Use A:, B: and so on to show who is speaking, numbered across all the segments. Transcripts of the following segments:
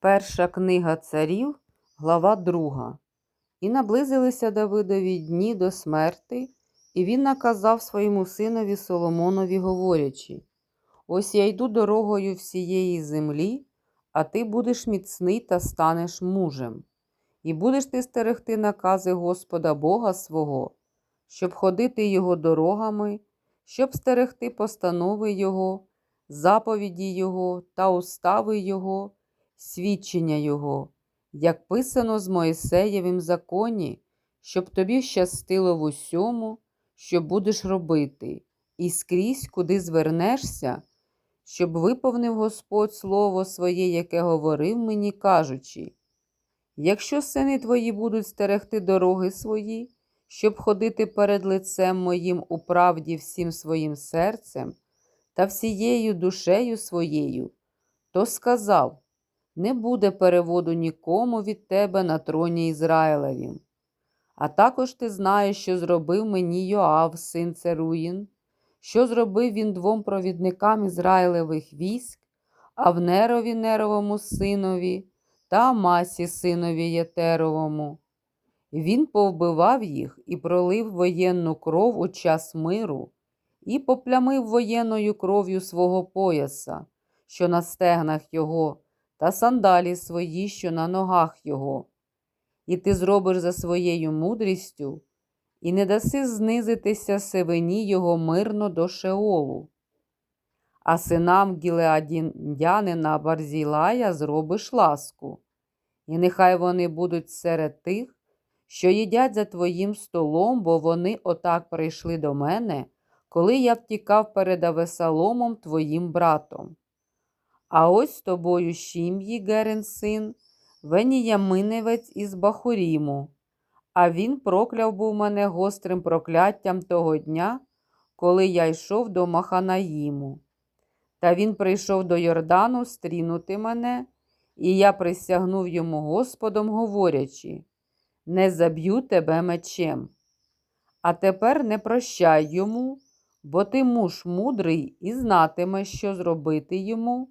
A: Перша книга царів, глава 2. І наблизилися Давидові дні до смерти, і він наказав своєму синові Соломонові, говорячи: Ось я йду дорогою всієї землі, а ти будеш міцний та станеш мужем, і будеш ти стерегти накази Господа Бога свого, щоб ходити Його дорогами, щоб стерегти постанови Його, заповіді Його та устави Його свідчення Його, як писано з Моїсеєвим законі, щоб тобі щастило в усьому, що будеш робити, і скрізь, куди звернешся, щоб виповнив Господь слово своє, яке говорив мені, кажучи: Якщо сини твої будуть стерегти дороги свої, щоб ходити перед лицем моїм у правді всім своїм серцем та всією душею своєю, то сказав: не буде переводу нікому від тебе на троні Ізраїлевім. А також ти знаєш, що зробив мені Йоав, син Церуїн, що зробив він двом провідникам Ізраїлевих військ, Авнерові Неровому синові та Амасі синові Єтеровому. Він повбивав їх і пролив воєнну кров у час миру, і поплямив воєнною кров'ю свого пояса, що на стегнах його та сандалі свої, що на ногах його. І ти зробиш за своєю мудрістю, і не даси знизитися сивині його мирно до Шеолу. А синам Гілеадіндянина Барзілая зробиш ласку, і нехай вони будуть серед тих, що їдять за твоїм столом, бо вони отак прийшли до мене, коли я втікав перед Авесаломом твоїм братом. А ось з тобою Шім'ї, Герен син, Веніяминевець із Бахуріму. А він прокляв був мене гострим прокляттям того дня, коли я йшов до Маханаїму. Та він прийшов до Йордану стрінути мене, і я присягнув йому Господом, говорячи: Не заб'ю тебе мечем. А тепер не прощай йому, бо ти муж мудрий і знатимеш, що зробити йому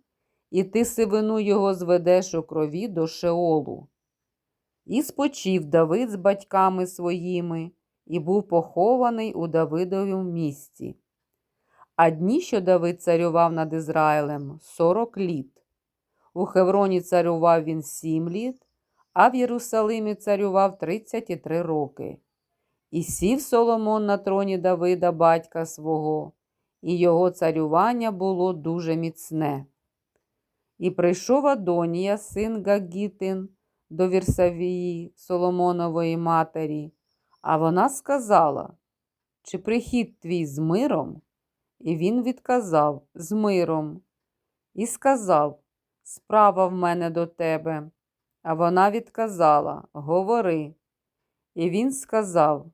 A: і ти сивину його зведеш у крові до Шеолу. І спочив Давид з батьками своїми, і був похований у Давидовому місці. А дні, що Давид царював над Ізраїлем, сорок літ. У Хевроні царював він сім літ, а в Єрусалимі царював тридцять і три роки. І сів Соломон на троні Давида, батька свого, і його царювання було дуже міцне. І прийшов Адонія, син Гагітин, до Вірсавії Соломонової матері, а вона сказала, чи прихід твій з миром? І він відказав з миром. І сказав, справа в мене до тебе. А вона відказала Говори. І він сказав: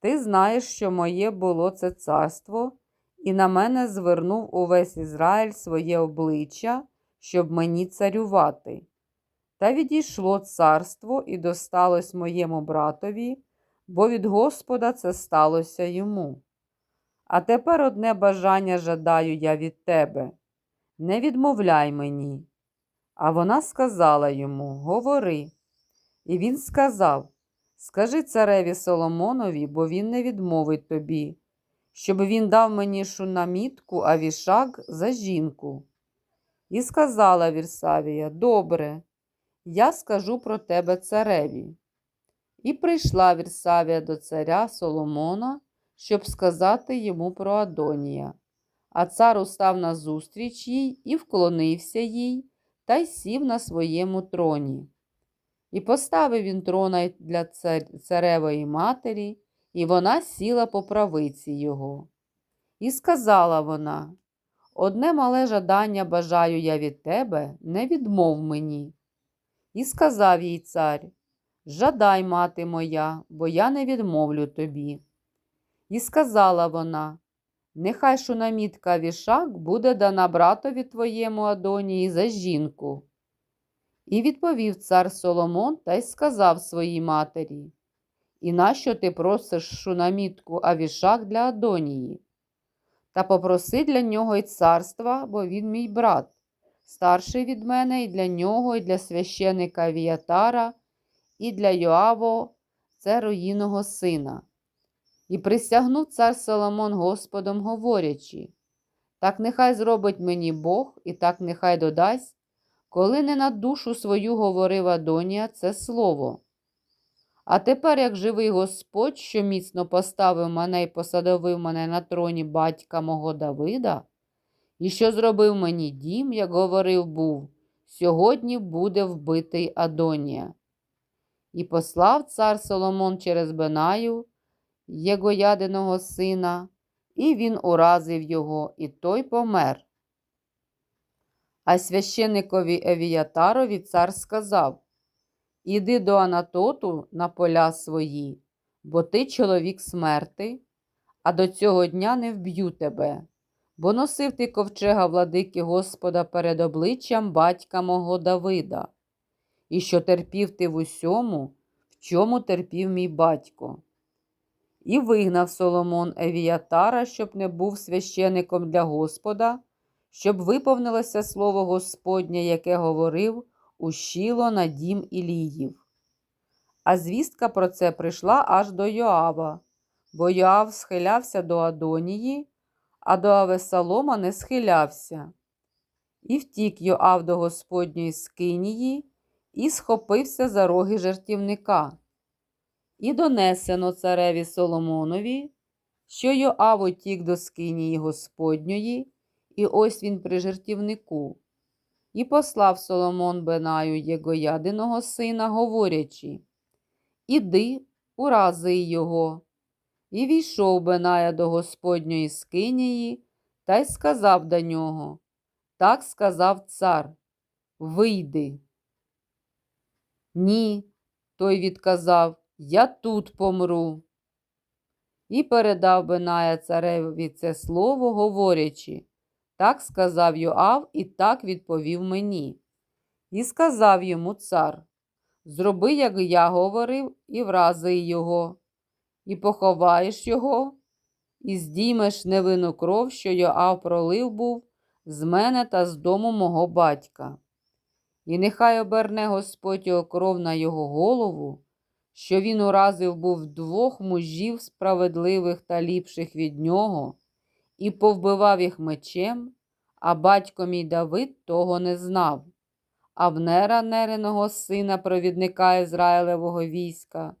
A: Ти знаєш, що моє було це царство, і на мене звернув увесь Ізраїль своє обличчя щоб мені царювати. Та відійшло царство і досталось моєму братові, бо від Господа це сталося йому. А тепер одне бажання жадаю я від тебе не відмовляй мені. А вона сказала йому Говори. І він сказав Скажи цареві Соломонові, бо він не відмовить тобі, щоб він дав мені шунамітку, а вішак за жінку. І сказала Вірсавія: Добре, я скажу про тебе цареві. І прийшла Вірсавія до царя Соломона, щоб сказати йому про Адонія. А цар устав назустріч їй і вклонився їй та й сів на своєму троні. І поставив він трона для царевої матері, і вона сіла по правиці його. І сказала вона Одне мале жадання бажаю я від тебе, не відмов мені. І сказав їй цар Жадай, мати моя, бо я не відмовлю тобі. І сказала вона Нехай шунамітка вішак буде дана братові твоєму Адонії за жінку. І відповів цар Соломон та й сказав своїй матері І нащо ти просиш шунамітку Авішак для Адонії? Та попроси для нього й царства, бо він мій брат. старший від мене, і для нього, і для священика Віятара, і для Йоаво, це руїного сина. І присягнув цар Соломон Господом, говорячи, так нехай зробить мені Бог, і так нехай додасть, коли не на душу свою говорив Адонія це слово. А тепер, як живий Господь, що міцно поставив мене і посадовив мене на троні батька мого Давида, і що зробив мені дім, як говорив був, сьогодні буде вбитий Адонія. І послав цар Соломон через Бенаю, Єгоядиного сина, і він уразив його, і той помер. А священикові Евіятарові цар сказав Іди до Анатоту на поля свої, бо ти чоловік смерти, а до цього дня не вб'ю тебе, бо носив ти ковчега владики Господа перед обличчям батька мого Давида, і що терпів ти в усьому, в чому терпів мій батько. І вигнав Соломон Евіятара, щоб не був священиком для Господа, щоб виповнилося слово Господнє, яке говорив ущіло на дім Іліїв. А звістка про це прийшла аж до Йоава, бо Йоав схилявся до Адонії, а до Авесалома не схилявся. І втік Йоав до Господньої скинії і схопився за роги жертівника. І донесено цареві Соломонові, що Йоав утік до скинії Господньої, і ось він при жертівнику. І послав Соломон Бенаю Єгоядиного сина, говорячи Іди, урази його. І війшов Беная до Господньої скинії та й сказав до нього Так сказав цар Вийди. Ні, той відказав Я тут помру. І передав Беная цареві це слово, говорячи так сказав Йоав і так відповів мені. І сказав йому цар Зроби, як я говорив, і врази його, і поховаєш його, і здіймеш невинну кров, що Йоав пролив був з мене та з дому мого батька. І нехай оберне Господь його кров на його голову, що він уразив був двох мужів справедливих та ліпших від нього і повбивав їх мечем, а батько мій Давид того не знав. Авнера, нереного сина провідника Ізраїлевого війська,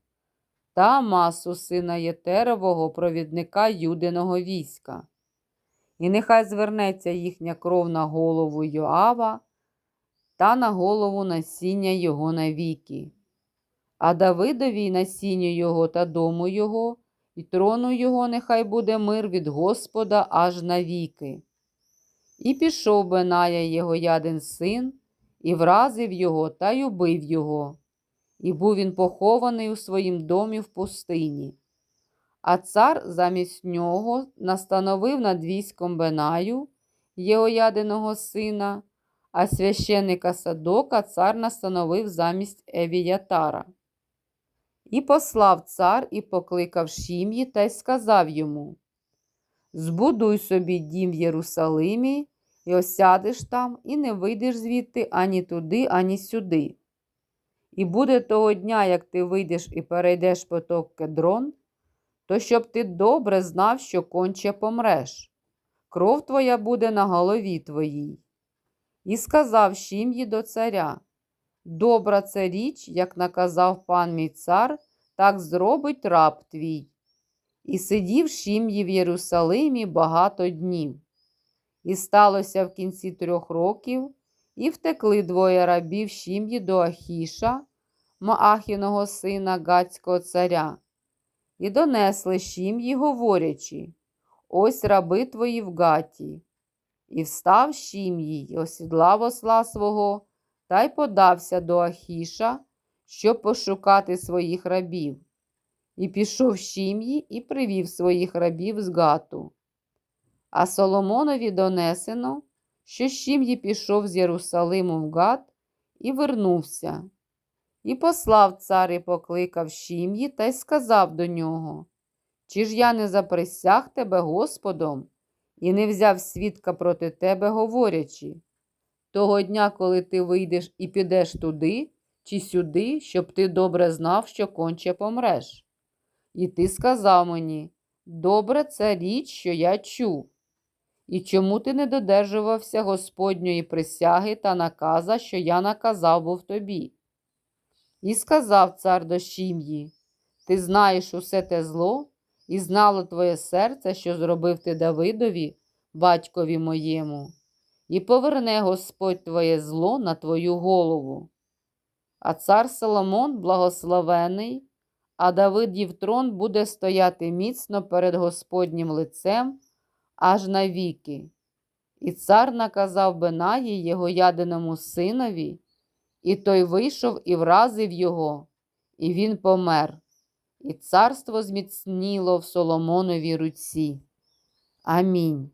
A: та масу сина Єтерового, провідника Юдиного війська. І нехай звернеться їхня кров на голову Йоава та на голову насіння його навіки. А Давидові насінню його та дому його і трону його нехай буде мир від Господа аж навіки. І пішов Беная його ядин син, і вразив його та й убив його, і був він похований у своїм домі в пустині. А цар замість нього настановив над військом Бенаю, Єоядиного сина, а священника Садока цар настановив замість Евіятара. І послав цар і покликав Шім'ї та й сказав йому Збудуй собі дім в Єрусалимі, і осядеш там, і не вийдеш звідти ані туди, ані сюди. І буде того дня, як ти вийдеш і перейдеш поток кедрон, то щоб ти добре знав, що конче помреш. Кров твоя буде на голові твоїй. І сказав Шім'ї до царя Добра це річ, як наказав пан мій цар, так зробить раб твій. І сидів Шім'ї в Єрусалимі багато днів. І сталося в кінці трьох років, і втекли двоє рабів Шім'ї до Ахіша, Моахіного сина Гацького царя, і донесли Шім'ї, говорячи Ось раби твої в Гаті. І встав Шім'ї, осідлав осла свого, та й подався до Ахіша, щоб пошукати своїх рабів. І пішов Шім'ї і привів своїх рабів з Гату. А Соломонові донесено, що Шім'ї пішов з Єрусалиму в Гат і вернувся. І послав цар і покликав Шім'ї та й сказав до нього Чи ж я не заприсяг тебе Господом і не взяв свідка проти тебе, говорячи того дня, коли ти вийдеш і підеш туди чи сюди, щоб ти добре знав, що конче помреш. І ти сказав мені, добре це річ, що я чув. І чому ти не додержувався Господньої присяги та наказа, що я наказав був тобі? І сказав цар до Шім'ї, ти знаєш усе те зло, і знало твоє серце, що зробив ти Давидові, батькові моєму, і поверне Господь твоє зло на твою голову. А цар Соломон благословений, а Давидів трон буде стояти міцно перед Господнім лицем аж навіки. І цар наказав Бенаї його яденому синові, і той вийшов і вразив його, і він помер, і царство зміцніло в Соломоновій руці. Амінь.